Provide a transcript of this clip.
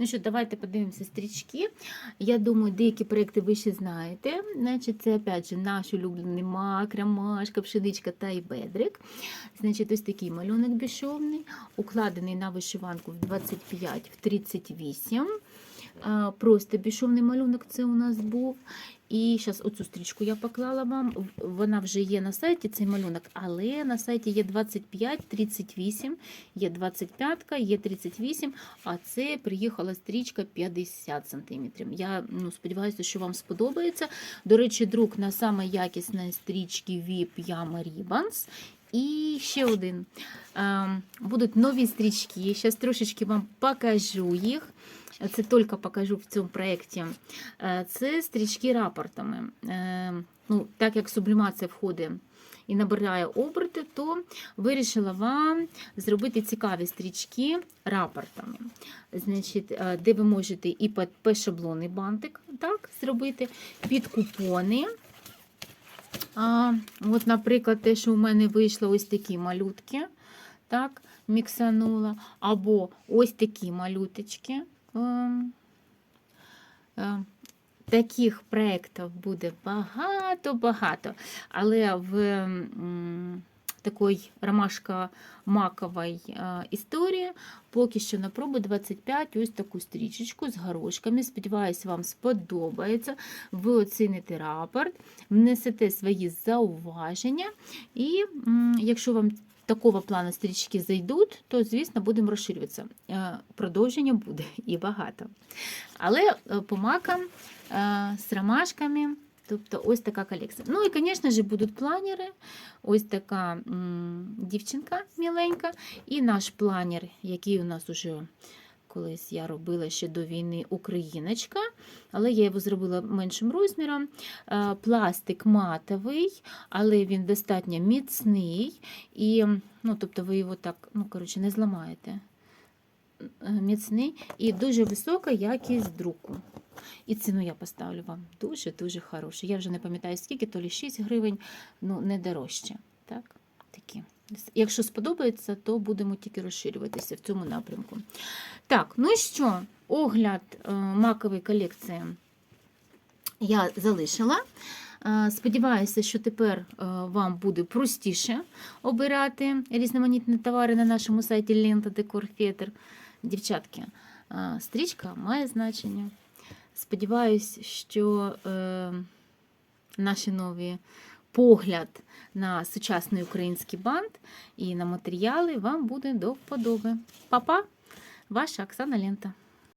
Ну що, давайте подивимося стрічки. Я думаю, деякі проекти ви ще знаєте. Значить, це опять же наш улюблений мак, ромашка, пшеничка та і бедрик. Значить, ось такий малюнок бішовний, укладений на вишиванку в 25, в 38. Просто безшовний малюнок це у нас був. І зараз оцю стрічку я поклала вам. Вона вже є на сайті, цей малюнок, але на сайті є 25, 38, є 25, є 38, а це приїхала стрічка 50 см. Я ну, сподіваюся, що вам сподобається. До речі, друк на саме якісної стрічки VIP Yama Ribbons. І ще один. Ем, Будуть нові стрічки. Зараз трошечки вам покажу їх. Це тільки покажу в цьому проєкті. Е, Це стрічки рапортами. Е, Ну, так як сублімація входить і набирає оберти, то вирішила вам зробити цікаві стрічки рапортами. Значить, е, де ви можете і під П-шаблонний бантик так, зробити, під купони. А, от, наприклад, те, що у мене вийшло ось такі малютки, так, міксанула, або ось такі малюточки. Ем, е, Таких проєктів буде багато-багато, але в такої ромашка-маковій е, історії поки що на пробу 25 ось таку стрічечку з горошками. Сподіваюсь, вам сподобається. Ви оціните рапорт, внесете свої зауваження, і якщо вам такого плану стрічки зайдуть, то, звісно, будемо розширюватися. Е, Продовження буде і багато. Але е, по макам е, з ромашками. Тобто ось така колекція. Ну і, звісно ж, будуть планери. Ось така дівчинка міленька. І наш планер, який у нас уже колись я робила ще до війни Україночка, але я його зробила меншим розміром. Е, Пластик матовий, але він достатньо міцний. І, ну, тобто ви його так, ну, коротше, не зламаєте. Е, Міцний і дуже висока якість друку. І ціну я поставлю вам дуже-дуже хорошу. Я вже не пам'ятаю скільки, то лі 6 гривень, ну не дорожче. Так? Такі. Якщо сподобається, то будемо тільки розширюватися в цьому напрямку. Так, ну і що, огляд е, макової колекції я залишила. Е, Сподіваюся, що тепер е, вам буде простіше обирати різноманітні товари на нашому сайті Лента Декор Фетр. Дівчатки, стрічка має значення. Сподіваюсь, що наші нові погляд на сучасний український банд і на матеріали вам буде до вподоби. Па-па, ваша Оксана Лента.